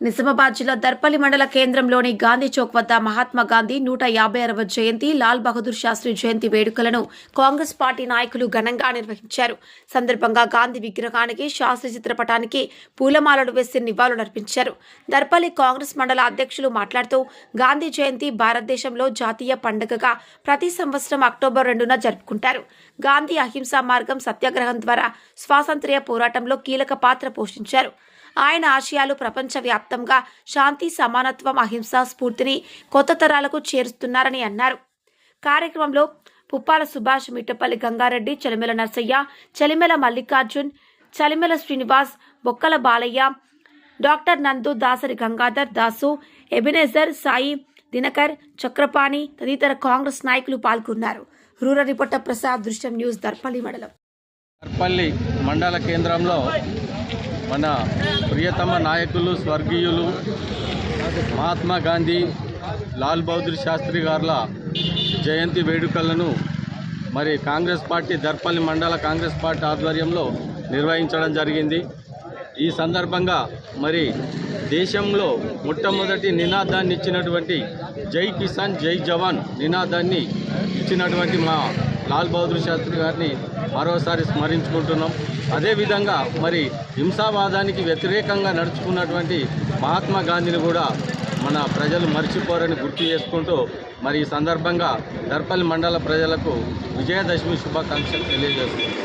నిజామాబాద్ జిల్లా దర్పల్లి మండల కేంద్రంలోని గాంధీ చౌక్ వద్ద మహాత్మా గాంధీ నూట యాభై అరవ జయంతి లాల్ బహదూర్ శాస్త్రి జయంతి వేడుకలను కాంగ్రెస్ పార్టీ నాయకులు ఘనంగా నిర్వహించారు. సందర్భంగా గాంధీ విగ్రహానికి శాస్త్రి చిత్రపటానికి పూలమాలలు వేసి నివాళులర్పించారు దర్పల్లి కాంగ్రెస్ మండల అధ్యక్షులు మాట్లాడుతూ గాంధీ జయంతి భారతదేశంలో జాతీయ పండుగగా ప్రతి సంవత్సరం అక్టోబర్ రెండున జరుపుకుంటారు. గాంధీ అహింసా మార్గం సత్యాగ్రహం ద్వారా స్వాతంత్ర్య పోరాటంలో కీలక పాత్ర పోషించారు. ఆయన ఆశయాలు ప్రపంచవ్యాప్త వ్యాప్తంగా శాంతి సమానత్వం అహింస స్ఫూర్తిని కొత్త తరాలకు చేరుస్తున్నారని అన్నారు. కార్యక్రమంలో పుప్పాల సుభాష్ మిట్టపల్లి గంగారెడ్డి చలిమెల నర్సయ్య చలిమెల మల్లికార్జున్ చలిమెల శ్రీనివాస్ బొక్కల బాలయ్య డాక్టర్ నందు దాసరి గంగాధర్ దాసు ఎబినేజర్ సాయి దినకర్ చక్రపాణి తదితర కాంగ్రెస్ నాయకులు పాల్గొన్నారు. రూరల్ రిపోర్టర్ ప్రసాద్ దృశ్యం న్యూస్ దర్పల్లి మండలం. దర్పల్లి మండల కేంద్రంలో మన ప్రియతమ నాయకులు స్వర్గీయులు మహాత్మా గాంధీ లాల్ బహదూర్ శాస్త్రి గారుల జయంతి వేడుకలను మరి కాంగ్రెస్ పార్టీ దర్పల్లి మండల కాంగ్రెస్ పార్టీ ఆధ్వర్యంలో నిర్వహించడం జరిగింది. ఈ సందర్భంగా మరి దేశంలో మొట్టమొదటి నినాదాన్ని ఇచ్చినటువంటి జై కిసాన్ జై జవాన్ నినాదాన్ని ఇచ్చినటువంటి మా లాల్ బహదూర్ శాస్త్రి గారిని మరోసారి స్మరించుకుంటున్నాం. అదేవిధంగా మరి హింసావాదానికి వ్యతిరేకంగా నడుచుకున్నటువంటి మహాత్మా గాంధీని కూడా మన ప్రజలు మర్చిపోరని గుర్తు చేసుకుంటూ మరి ఈ సందర్భంగా దర్పల్లి మండల ప్రజలకు విజయదశమి శుభాకాంక్షలు తెలియజేస్తున్నాం.